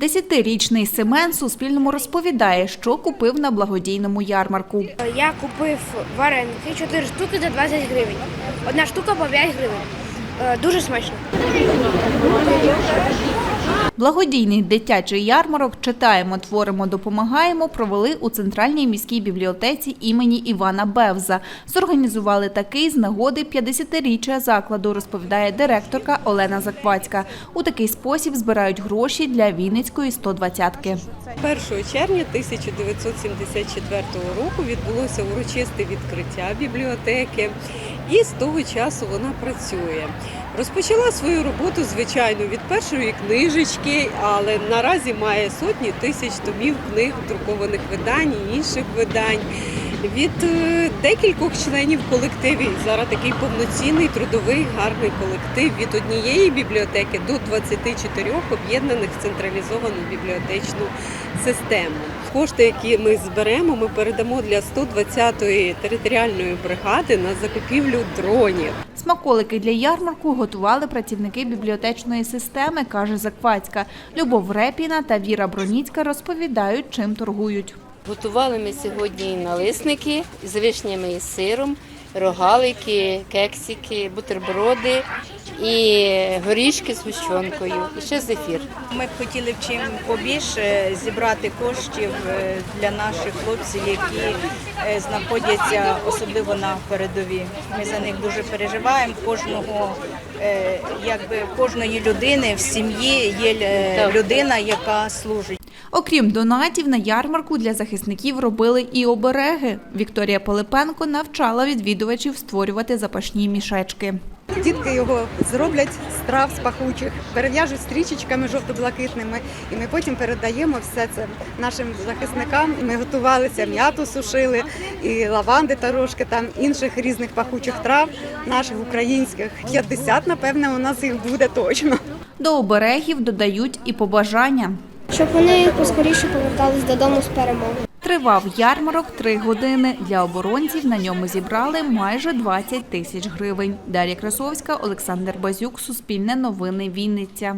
Десятирічний Семен Суспільному розповідає, що купив на благодійному ярмарку. Я купив вареники 4 штуки за 20 гривень. Одна штука по 5 гривень. Е, Дуже смачно. Благодійний дитячий ярмарок Читаємо, творимо, допомагаємо провели у центральній міській бібліотеці імені Івана Бевза. Зорганізували такий з нагоди 50-річчя закладу, розповідає директорка Олена Заквацька. У такий спосіб збирають гроші для Вінницької 120-ки. 1 червня 1974 року відбулося урочисте відкриття бібліотеки, і з того часу вона працює. Розпочала свою роботу, звичайно, від першої книжечки, але наразі має сотні тисяч томів книг, друкованих видань і інших видань. Від е, декількох членів колективів зараз такий повноцінний трудовий гарний колектив від однієї бібліотеки до 24 об'єднаних в централізовану бібліотечну систему. Кошти, які ми зберемо, ми передамо для 120-ї територіальної бригади на закупівлю дронів. Смаколики для ярмарку готували працівники бібліотечної системи, каже Заквацька. Любов Репіна та Віра Броніцька розповідають, чим торгують. Готували ми сьогодні налисники з вишнями і сиром, рогалики, кексики, бутерброди і горішки з гущонкою, і ще зефір. Ми б хотіли б чим побільше зібрати коштів е, для наших хлопців, які е, знаходяться особливо на передовій. Ми за них дуже переживаємо. Кожного е, якби кожної людини в сім'ї є людина, яка служить. Окрім донатів, на ярмарку для захисників робили і обереги. Вікторія Пилипенко навчала відвідувачів створювати запашні мішечки. Дітки його зроблять з трав з пахучих, перев'яжуть стрічечками жовто-блакитними, і ми потім передаємо все це нашим захисникам. Ми готувалися, м'яту сушили, і лаванди трошки там інших різних пахучих трав, наших українських. 50, напевне, у нас їх буде точно. До оберегів додають і побажання. Щоб вони поскоріше повертались додому з перемоги. Тривав ярмарок три години. Для оборонців на ньому зібрали майже 20 тисяч гривень. Дар'я Красовська, Олександр Базюк, Суспільне новини, Вінниця.